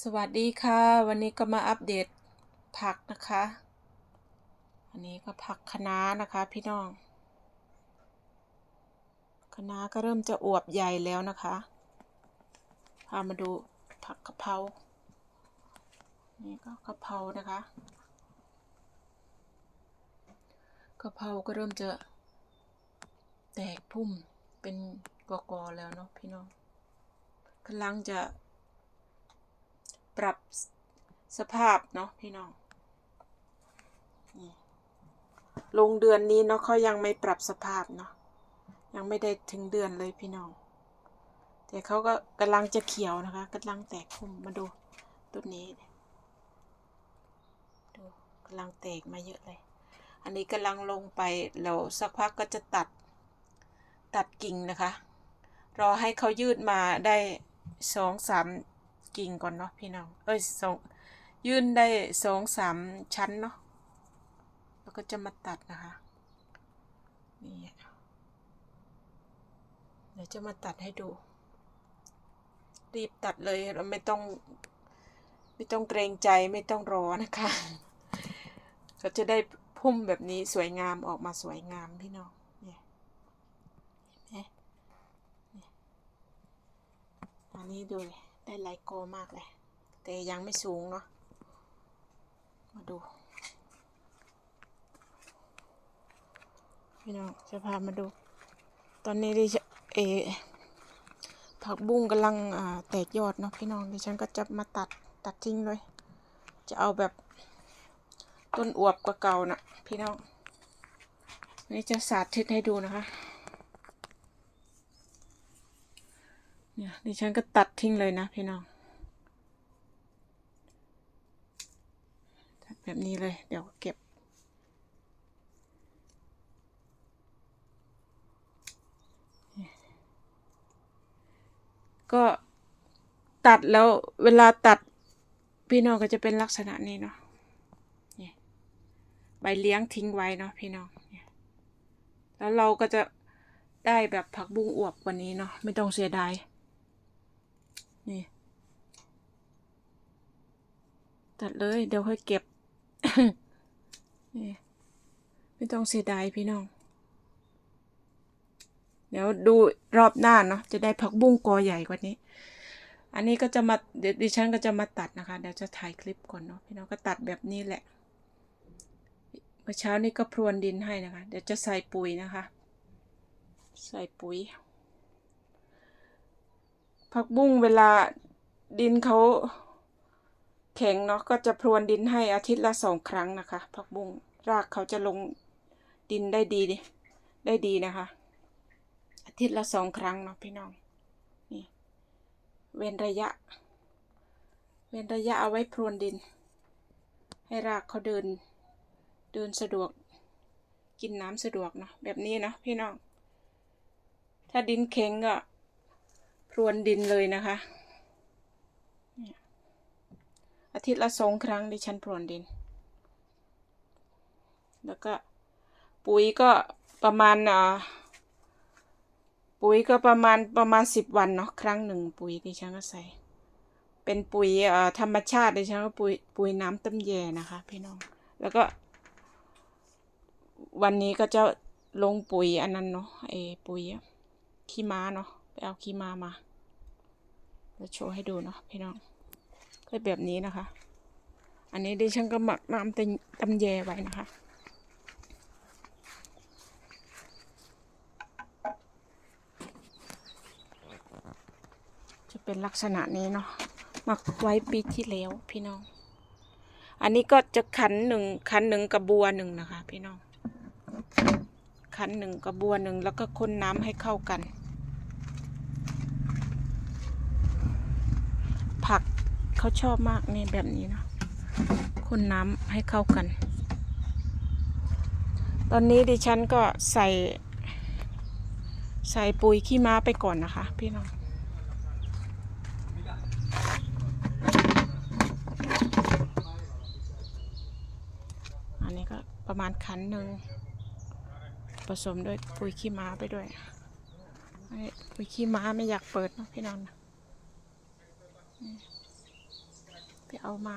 สวัสดีค่ะ วันนี้ก็มาอัปเดตผักนะคะ อันนี้ก็ผักคะน้านะคะ พี่น้องคะน้าก็เริ่มจะอวบใหญ่แล้วนะคะพามาดูผักกะเพรานี่ก็กะเพรานะคะกะเพราก็เริ่มจะแตกพุ่มเป็นกอกอๆแล้วเนาะพี่น้องกำลังจะ ปรับสภาพเนาะพี่น้องลงเดือนนี้เนาะเขายังไม่ปรับสภาพเนาะยังไม่ได้ถึงเดือนเลยพี่น้อง แต่เขาก็กำลังจะเขียวนะคะกำลังแตกพุ่มมาดูต้นนี้ดูกำลังแตกมาเยอะเลย อันนี้กำลังลงไปแล้วสักพักก็จะตัดตัดกิ่งนะคะ รอให้เขายืดมาได้สองสาม กิ่งก่อนเนาะพี่น้อง เอ้ยสองยื่นได้สองสามชั้นเนาะ แล้วก็จะมาตัดนะคะ นี่เดี๋ยวจะมาตัดให้ดู รีบตัดเลยเราไม่ต้อง ไม่ต้องเกรงใจไม่ต้องรอนะคะก็จะได้พุ่มแบบนี้สวยงามออกมาสวยงามพี่น้องเนี่ยเห็นไหมอันนี้ดูเลย ได้หลายโกมากเลย แต่ยังไม่สูงเนาะ มาดู พี่น้องจะพามาดู ตอนนี้ดิฉันเอผักบุ้งกำลังอ่าแตกยอดเนาะพี่น้องดิฉันก็จะมาตัดตัดทิ้งเลย จะเอาแบบต้นอวบกว่าเก่านะพี่น้องนี่จะสาธิตให้ดูนะคะ เนี่ยดิฉันก็ตัดทิ้งเลยนะพี่น้องตัดแบบนี้เลย เดี๋ยวเก็บ ก็ตัดแล้วเวลาตัดพี่น้องก็จะเป็นลักษณะนี้เนาะใบเลี้ยงทิ้งไว้เนาะพี่น้อง แล้วเราก็จะได้แบบผักบุ้งอวบกว่านี้เนาะไม่ต้องเสียดาย นี่ ตัดเลย เดี๋ยวค่อยเก็บ นี่ ไม่ต้องเสียดายพี่น้อง เดี๋ยวดูรอบหน้าเนาะ จะได้ผักบุ้งกอใหญ่กว่านี้ อันนี้ก็จะมา เดี๋ยวดิฉันก็จะมาตัดนะคะ เดี๋ยวจะถ่ายคลิปก่อนเนาะ พี่น้องก็ตัดแบบนี้แหละ เมื่อเช้านี้ก็พรวนดินให้นะคะ เดี๋ยวจะใส่ปุ๋ยนะคะ ใส่ปุ๋ย ผักบุ้งเวลาดินเขาแข็งเนาะก็จะพรวนดินให้อาทิตย์ละสองครั้งนะคะ ผักบุ้งรากเขาจะลงดินได้ดีดิได้ดีนะคะ อาทิตย์ละสองครั้งเนาะพี่น้องนี่เว้นระยะ เว้นระยะเอาไว้พรวนดิน ให้รากเขาเดินเดินสะดวก กินน้ำสะดวกเนาะแบบนี้นะพี่น้อง ถ้าดินแข็งก็ พรวนดินเลยนะคะ อาทิตย์ละสองครั้งดิฉันพรวนดิน แล้วก็ปุ๋ยก็ประมาณอ่าปุ๋ยก็ประมาณประมาณสิบวันเนาะครั้งหนึ่งปุ๋ยดิฉันก็ใส่ เป็นปุ๋ยอ่อธรรมชาติดิฉันก็ปุ๋ยปุ๋ยน้ำต้มแยนะคะพี่น้อง แล้วก็ วันนี้ก็จะลงปุ๋ยอันนั้นเนาะไอ้ปุ๋ยขี้ม้าเนาะ ไปเอาขี้มามาจะโชว์ให้ดูเนาะพี่น้องก็แบบนี้นะคะ อันนี้ดิฉันก็หมักน้ำตตำแยไว้นะคะจะเป็นลักษณะนี้เนาะหมักไว้ปีที่แล้วพี่น้อง อันนี้ก็จะขันหนึ่งขันหนึ่งกระบัวหนึ่งนะคะ พี่น้อง ขันหนึ่งกระบัวหนึ่งแล้วก็คนน้ำให้เข้ากัน ผัก เขาชอบมากนี่แบบนี้เนาะคนน้ำให้เข้ากัน ตอนนี้ดิฉันก็ใส่ ใส่ปุ๋ยขี้ม้าไปก่อนนะคะ พี่น้องอันนี้ก็ประมาณขันหนึ่งผสมด้วยปุ๋ยขี้ม้าไปด้วยปุ๋ยขี้ม้าไม่อยากเปิดนะพี่น้องนะ เอามา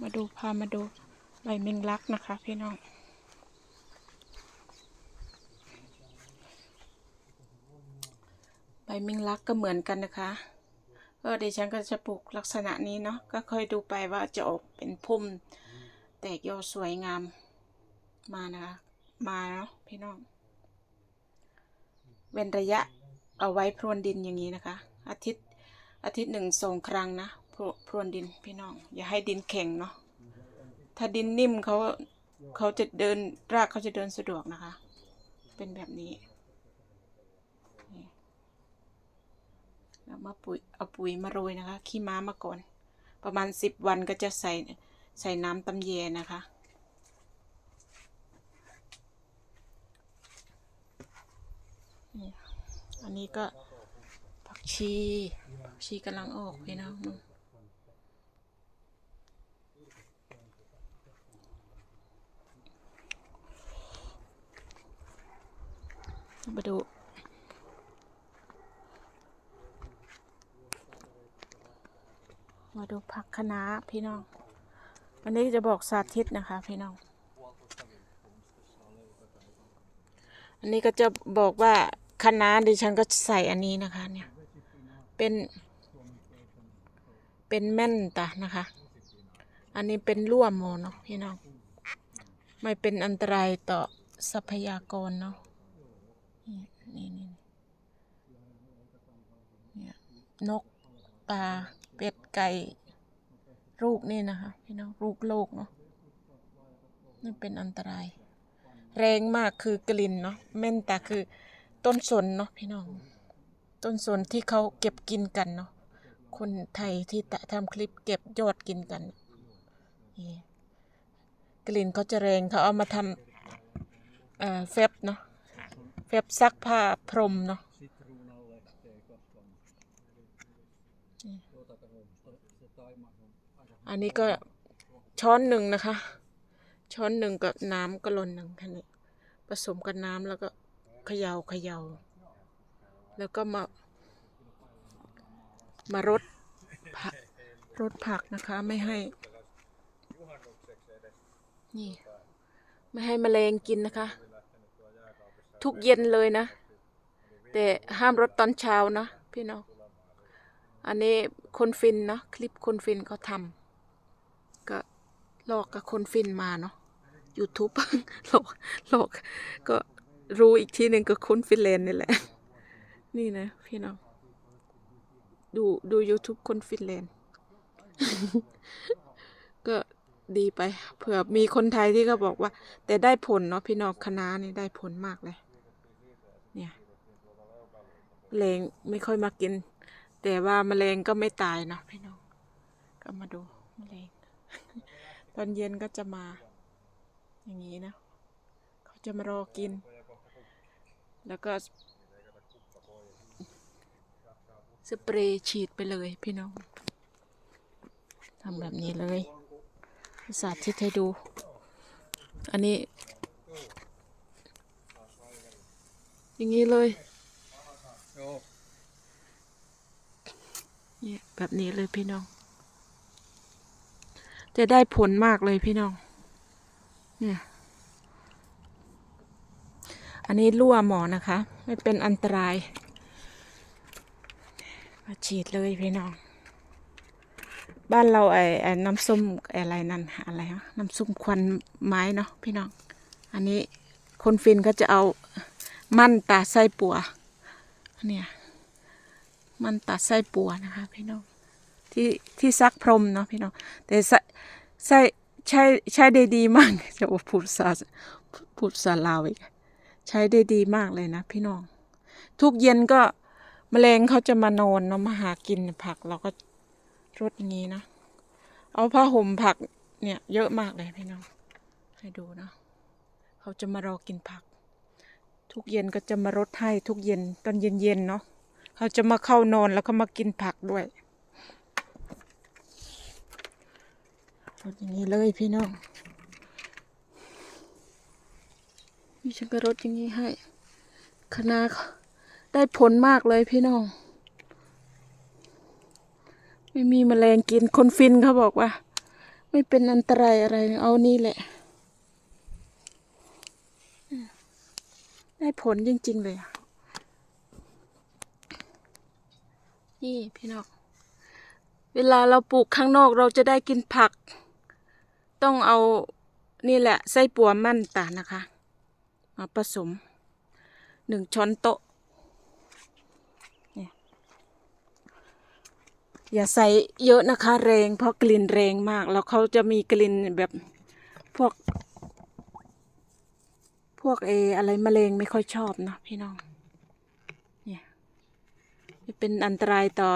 มาดูพามาดูใบเมงลักนะคะพี่น้องใบเมงลักก็เหมือนกันนะคะ ก็ดิฉันก็จะปลูกลักษณะนี้เนาะก็คอยดูไปว่าจะออกเป็นพุ่ม แตกยอดสวยงามมานะคะมาเนาะพี่น้องเว้นระยะเอาไว้พรวนดินอย่างนี้นะคะ อาทิตย์อาทิตย์หนึ่งสองครั้งนะพรพรวนดินพี่น้อง อย่าให้ดินแข็งเนาะถ้าดินนิ่มเขาเขาจะเดินรากเขาจะเดินสะดวกนะคะ เป็นแบบนี้ แล้วมาปุ๋ยเอาปุ๋ยมาโรยนะคะ ขี้ม้ามาก่อน ประมาณสิบวันก็จะใส่ใส่น้ำตำแยนะคะอันนี้ก็ผักชีผักชีกำลังออกพี่น้องมาดู มาดูผักคะน้าพี่น้อง วันนี้จะบอกสาธิตนะคะพี่น้อง อันนี้ก็จะบอกว่าคะน้าดิฉันก็ใส่อันนี้นะคะ เนี่ย เป็น เป็นแม่นตะนะคะ อันนี้เป็นร่วมโมเนาะพี่น้อง ไม่เป็นอันตรายต่อทรัพยากรเนาะ นี่นี่นี่เนี่ยนกปลา เป็ดไก่ลูกนี่นะคะพี่น้องลูกโลกเนาะนี่เป็นอันตราย แรงมากคือกลิ่นเนาะเม่นแตาคือต้นสนเนาะพี่น้อง ต้นสนที่เขาเก็บกินกันเนาะคนไทยที่ตะทำคลิปเก็บยอดกินกันนี่กลิ่นเขาจะแรงเขาเอามาทำเอ่อเฟบเนาะเฟบซักผ้าพรมเนาะ อันนี้ก็ช้อนหนึ่งนะคะ ช้อนหนึ่งกับน้ำก็ลนหนึ่งแค่นี้ผสมกับน้ำแล้วก็เขยา่าเขย่า แล้วก็มามารดผักรดผักนะคะไม่ให้ นี่ ไม่ให้แมลงกินนะคะ ทุกเย็นเลยนะ แต่ห้ามรดตอนเช้านะพี่น้องอันนี้คนฟินนะคลิปคนฟินเขาทำ หลอกกับคนฟินมาเนาะ YouTube หลอกหลอกก็รู้อีกทีหนึ่งก็คนฟินแลนด์นี่แหละ นี่นะพี่น้อง ดูดู YouTube คนฟินแลนด์ ก็ดีไป เผื่อมีคนไทยที่ก็บอกว่า แต่ได้ผลเนาะพี่น้องคณะนี่ได้ผลมากเลย เนี่ยแมลงไม่ค่อยมากิน แต่ว่าแมลงก็ไม่ตายเนาะพี่น้อง ก็มาดูแมลง ตอนเย็นก็จะมา อย่างนี้นะ เขาจะมารอกิน แล้วก็สเปรย์ฉีดไปเลยพี่น้องทำแบบนี้เลยสาธิตให้ดู อันนี้ อย่างนี้เลยเนี่ยแบบนี้เลยพี่น้อง จะได้ผลมากเลยพี่น้อง เนี่ย อันนี้รั่วหมอนะคะ ไม่เป็นอันตราย มาฉีดเลยพี่น้อง บ้านเราไอ้ไอ้น้ำส้มไอ้อะไรนั่นอะไรฮะน้ำส้มควันไม้เนาะพี่น้อง อันนี้คนฟินก็จะเอามั่นตาไส้ปัว เนี่ย มันตัดไส้ปัวนะคะพี่น้อง ที่ที่ซักพรมเนาะพี่น้องแต่ใส่ใช้ใช้ได้ดีมากจะว่าพูดภาพูดภาลาวอีกใช้ได้ดีมากเลยนะพี่น้อง ทุกเย็นก็แมลงเขาจะมานอนเนาะมาหากินผักเราก็รดงนี้นะ เอาผ้าห่มผักเนี่ยเยอะมากเลยพี่น้อง ให้ดูนะเขาจะมารอกินผัก ทุกเย็นก็จะมารดให้ทุกเย็นตอนเย็นๆเนาะเขาจะมาเข้านอนแล้วก็มากินผักด้วย รดอย่างนี้เลยพี่น้องนี่ฉันก็รดอย่างนี้ให้คณะได้ผลมากเลยพี่น้อง ไม่มีแมลงกินคนฟินเขาบอกว่า ไม่เป็นอันตรายอะไรเอานี่แหละ ได้ผลจริง ๆ เลยนี่พี่น้องเวลาเราปลูกข้างนอกเราจะได้กินผัก ต้องเอานี่แหละไส้ปัวมั่นตานะคะ มาผสมหนึ่งช้อนโต๊ะอย่าใส่เยอะนะคะ แรงเพราะกลิ่นแรงมาก แล้วเขาจะมีกลิ่นแบบพวก พวกเออะไรมะเร็งไม่ค่อยชอบนะพี่น้องเนี่ยจะเป็นอันตรายต่อ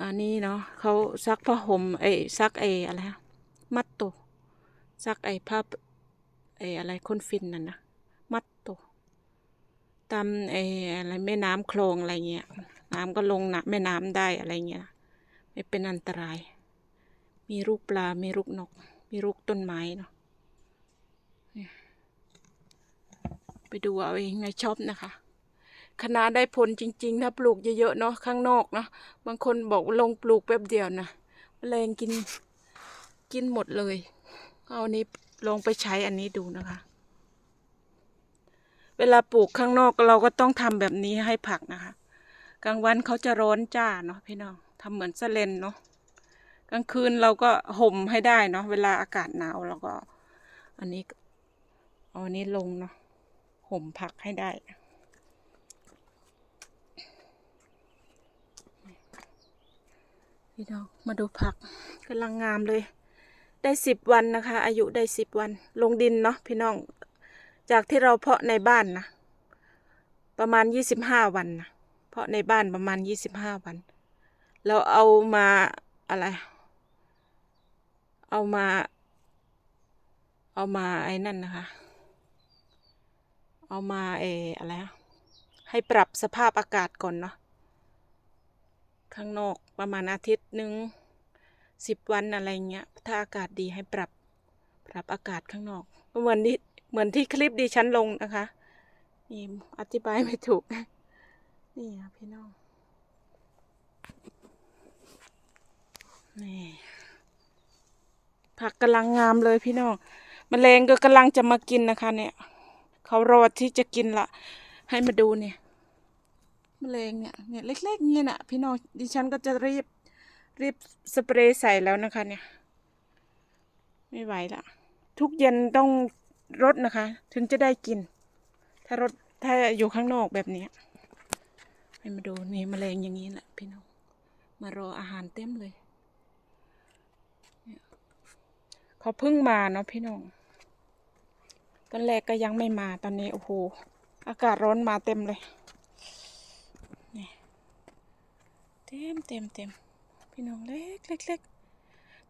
อันนี้เนาะเขาซักผ้าห่มไอซักไอ้อะไรฮะมัดโตว ซักไอ้ผ้าไอ้อะไรคนฟินนั่นนะมัดโตวตามไอ้อะไรแม่น้ำคลองอะไรเงี้ยน้ำก็ลงนะแม่น้ำได้อะไรเงี้ยไม่เป็นอันตราย มีลูกปลา มีลูกนก มีลูกต้นไม้เนาะไปดูเอาเองในช็อปนะคะคณะได้ผลจริงๆถ้าปลูกเยอะๆเนาะข้างนอกเนาะบางคนบอกลงปลูกแป๊บเดียวนะแมลงกินกินหมดเลย เอาอันนี้ลองไปใช้อันนี้ดูนะคะ เวลาปลูกข้างนอกเราก็ต้องทำแบบนี้ให้ผักนะคะ กลางวันเขาจะร้อนจ้าเนาะพี่น้องทำเหมือนสเลนเนาะกลางคืนเราก็ห่มให้ได้เนาะเวลาอากาศหนาวเราก็ อันนี้เอาอันนี้ลงเนาะห่มผักให้ได้พี่น้องมาดูผักกำลังงามเลย ได้สิบวันนะคะ อายุได้สิบวัน ลงดินเนาะพี่น้อง จากที่เราเพาะในบ้านนะ ประมาณยี่สิบห้าวันนะเพาะในบ้านประมาณยี่สิบห้าวัน เราเอามาอะไร เอามา เอามาไอ้นั่นนะคะ เอามาเอออะไรอะให้ปรับสภาพอากาศก่อนเนาะ ข้างนอกประมาณอาทิตย์หนึ่ง สิบวันอะไรเงี้ย ถ้าอากาศดีให้ปรับปรับอากาศข้างนอกเหมือนที่เหมือนที่คลิปดิฉันลงนะคะนี่อธิบายไม่ถูก นี่ค่ะพี่น้องนี่ผักกำลังงามเลยพี่น้องมแมลงก็กำลังจะมากินนะคะ เนี่ย เขารอที่จะกินละให้มาดูเนี่ยมแมลงเนี่ยเนี่ยเล็กๆเนี่ยนะพี่น้องดิฉันก็จะรีบ รีบสเปรย์ใส่แล้วนะคะเนี่ย ไม่ไหวละทุกเย็นต้องรดนะคะ ถึงจะได้กิน ถ้ารดถ้าอยู่ข้างนอกแบบนี้ให้มาดูนี่แมลงอย่างนี้แหละพี่น้องมารออาหารเต็มเลยเนี่ยเขาเพิ่งมาเนาะพี่น้องตอนแรกก็ยังไม่มาตอนนี้โอ้โหอากาศร้อนมาเต็มเลยเต็มเต็มเต็ม พี่น้องเล็กเล็กเล็ก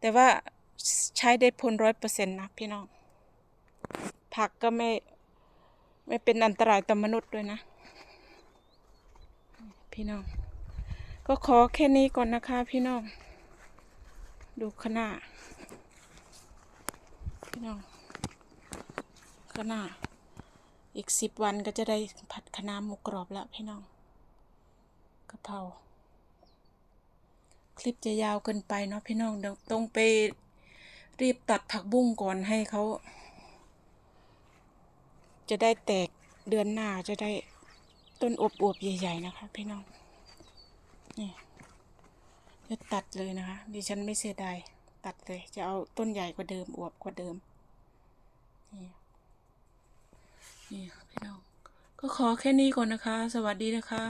แต่ว่าใช้ได้ผลร้อยเปอร์เซ็นต์นะพี่น้อง ผักก็ไม่ ไม่เป็นอันตรายต่อมนุษย์ด้วยนะ พี่น้อง ก็ขอแค่นี้ก่อนนะคะพี่น้อง ดูขนาดพี่น้องขนาดอีกสิบวันก็จะได้ผัดคะน้าหมูกรอบแล้วพี่น้องกะเพรา คลิปจะยาวเกินไปเนาะพี่น้องต้องไปรีบตัดผักบุ้งก่อนให้เขา จะได้แตกเดือนหน้าจะได้ต้นอบอวบใหญ่ๆนะคะ พี่น้อง นี่จะตัดเลยนะคะ ดิฉันไม่เสียดายตัดเลย จะเอาต้นใหญ่กว่าเดิมอวบกว่าเดิม นี่นี่ค่ะพี่น้อง ก็ขอแค่นี้ก่อนนะคะ สวัสดีนะคะ